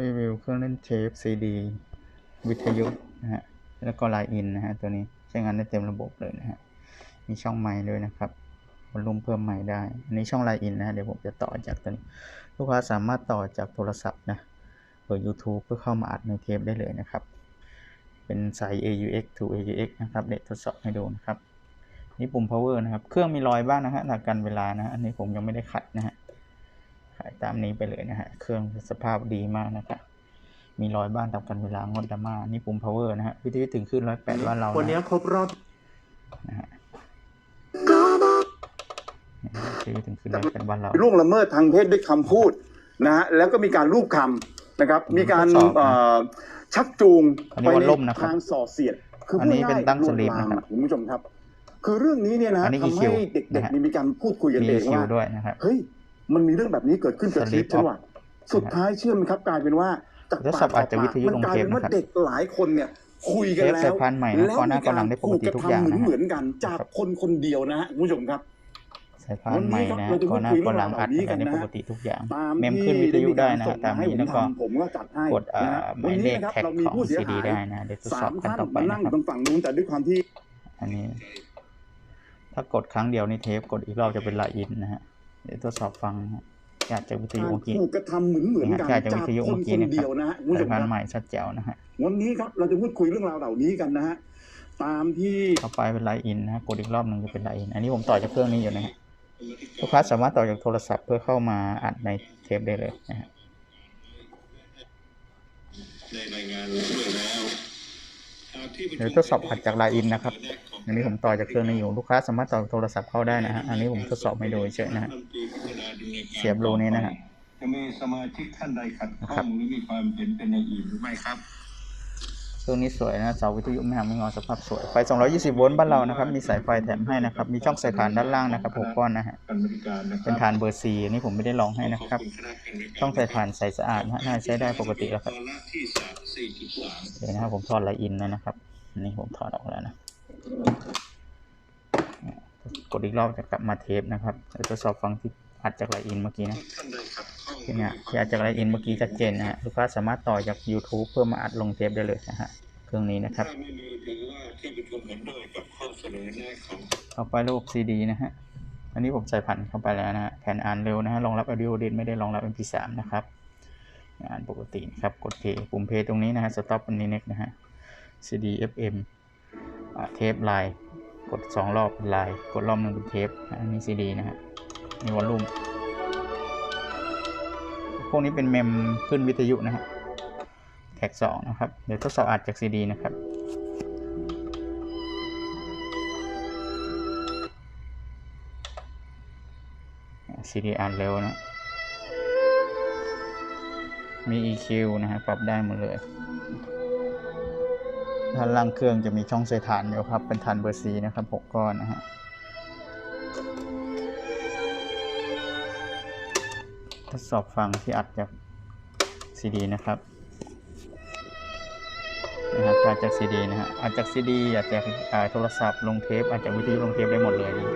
รีวิวเครื่องเล่นเทปซีดีวิทยุนะฮะแล้วก็ไลน์อินนะฮะตัวนี้ใช้งานได้เต็มระบบเลยนะฮะมีช่องไมค์ด้วยนะครับวอลลุ่มเพิ่มไมค์ได้ อันนี้ช่องไลน์อินนะฮะเดี๋ยวผมจะต่อจากตัวนี้ ลูกค้าสามารถต่อจากโทรศัพท์นะเปิด YouTube เพื่อเข้ามาอัดในเทปได้เลยนะครับ เป็นสาย AUX to AUX นะครับเดี๋ยวทดสอบให้ดูนะครับ นี่ปุ่ม power นะครับ เครื่องมีรอยบ้างนะฮะหลักการเวลานะ อันนี้ผมยังไม่ได้ขัดนะฮะายตามนี้ไปเลยนะฮะ เครื่องสภาพดีมากนะครับ มีรอยบ้างตามกันเวลางดดราม่า นี่ปุ่ม power นะฮะ วิทยุถึงขึ้นร้อยแปดว่าเราวันนี้นะครบรอบนะฮะวิทยุถึงขึ้นร้อยแปดวันเราล่วงละเมิดทางเพศด้วยคำพูดนะฮะ แล้วก็มีการรูปคำนะครับ มีการทดสอบเอ่อชักจูงอันนี้ไปวอลในลุ่มนะครับทางส่อเสียด คืออันนี้เป็นตั้งสลีปลวนลามนะครับอะคุณผู้ชมครับ คือเรื่องนี้เนี่ยนะอันนี้ทำ EQ ให้เด็กนะฮะๆนี่มีการพูดคุยกันมีเองคิวว่าด้วยนะครับเฮ้ย มันมีเรื่องแบบนี้เกิดขึ้นกับชีวิตฉัน Sleep ว่ะสุดท้ายเชื่อไหมครับกลายเป็นว่าจากทดปาสอบกต่อาจจะวิทยุมันกลายเป็นลงเทปว่านะครับเด็กหลายคนเนี่ยคุยกันเทปแล้สายวพันธุ์ใหม่นะแล้วก่อนหน้าก่อนหลังได้ปกติทุกอย่างนะฮะเหมือนๆกันจากครับคนคนเดียวนะฮะคุณผู้ชมครับสายพานใหม่นะวันนี้ครับเราจะก่อนหน้าพูดคุยก่อนหลังอัดเรื่องราวเหล่านี้กันอันนี้นะปกติทุกอย่างตามเมมที่ขึ้นวิทยุได้นะส่ฮะงตามให้นี้ผมแล้วก็ทำผมก็จัดให้กดอ่านะฮะหมายเลขวันนี้นะครับแท็กเรามีของผู้เสียซีดีหายได้นะเดี๋ยวทดสสาอบมกันท่านต่อไปมานั่งนะอครับยู่ตรงฝั่งนู้นแต่ด้วยความที่ อันนี้ ถ้ากดครั้งเดียวนี่เทปกดอีกรอบจะเป็นลายอินนะฮะ เดี๋ยวทดสอบฟังนะฮะจากจากวิทยุการเมื่อกี้ถูกกระทำเหมือนเหมือนๆกันจากจากจากวิทยุคนเมื่อกี้คนนะคเดีรับยวนะฮะคุณผู้ชสายมพานครับใหม่ชัดแจ๋วนะฮะวันนี้ครับเราจะพูดคุยเรื่องราวเหล่านี้กันนะฮะตามที่ต่อไปเป็นลายอินนะฮะกดอีกรอบหนึ่งจะเป็นลายอินอันนี้ผมต่อจากเครื่องนี้อยู่นะฮะลูกค้าสามารถต่อจากโทรศัพท์เพื่อเข้ามาอัดในเทปได้เลยนะฮะในรายงานด้วยแล้วหากที่ประเดี๋ยวชุมทดสอบอัดจากลายอินนะครับ อันนี้ผมต่อจากเครื่องนี้อยู่ลูกค้าสามารถต่อโทรศัพท์เข้าได้นะฮะอันนี้ผมทดสอบให้ดูเฉยๆนะฮะเสียบรูนี้นะฮะจะมีสมาชิกท่านใดขัดนะคข้รัอบงหรือมีความเห็นเป็นอย่างอื่นหรือไม่ครับเครื่องนี้สวยนะเสาวิทยุไม่หักไม่งอสภาพสวยไฟ 220 โวลต์บ้านเรานะครับมีสายไฟแถมให้นะครับมีช่องใส่ฐานด้านล่างนะครับ6ก้อนนะฮะการบริการนะครับเป็นฐานเบอร์ซีอันนี้ผมไม่ได้ลองให้นะครับขอณณการบริการช่องใส่ฐานใสสะอาดนะฮะน่าจะใช้ได้ปกติแล้วครับตอนละที่สามสี่จุดสามเดี๋ยวนะครับผมถอดไลน์อินแล้วนะครับอันนี้ผมถอดออกแล้วนะ กดอีกรอบจะกลับมาเทปนะครับเดี๋ยวทดสอบฟังที่อัดจากไลน์อินเมื่อกี้นะท่านใดขัดข้องที่เนี่ยที่อัดจากไลน์อินเมื่อกี้ชัดเจนนะฮะลูกค้าสามารถต่อจาก YouTube เพื่อมาอัดลงเทปได้เลยนะฮะเครื่องนี้นะครับถ้าไม่มีถือว่าที่ประชุมเห็นด้วยกับข้อเสนอแนะของต่อไประบบ CD นะฮะอันนี้ผมใส่ผ่านเข้าไปแล้วนะฮะแผ่นอ่านเร็วนะฮะรองรับ Audio d i ไม่ได้รองรับ MP3 นะครับอ่านปกตินะครับกด play ปุ่ม play ตรงนี้นะฮะ stop อันนี้เน็กนะฮะ CD FM อ่า เทปไลน์กด 2 รอบเป็นไลน์กดรอบหนึ่งเป็นเทปอันนี้ CD นะฮะนี่วอลลุ่มพวกนี้เป็นเมมขึ้นวิทยุนะฮะแท็ก2นะครับ เดี๋ยวทดสอบอัดจาก CD นะครับ CD อ่านเร็วนะ มี EQ นะฮะปรับได้หมดเลย ด้านล่างเครื่องจะมีช่องใส่ฐานอยู่ครับ เป็นฐานเบอร์ซีนะครับหกก้อนนะฮะทดสอบฟังที่อัดจาก CD นะครับนะครับอัดจาก CD นะฮะอัดจาก CD อัดจากโทรศัพท์ลงเทปอัดจากวิทยุลงเทปได้หมดเลยนะ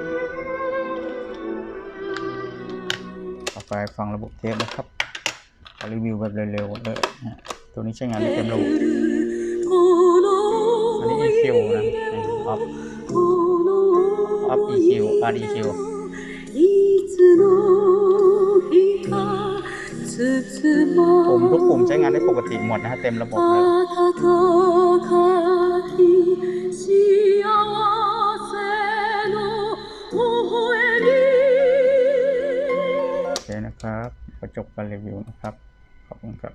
ต่อไปฟังระบบเทปนะครับรีวิวแบบเร็วๆเลยฮะตัวนี้ใช้งานได้เต็มระบบ อันนี้ EQ นะออฟออฟ EQ R EQ ปุ่มทุกปุ่มใช้งานได้ปกติหมดนะฮะเต็มระบบเลยโอเคนะครับก็จบการรีวิวนะครับ ขอบคุณครับ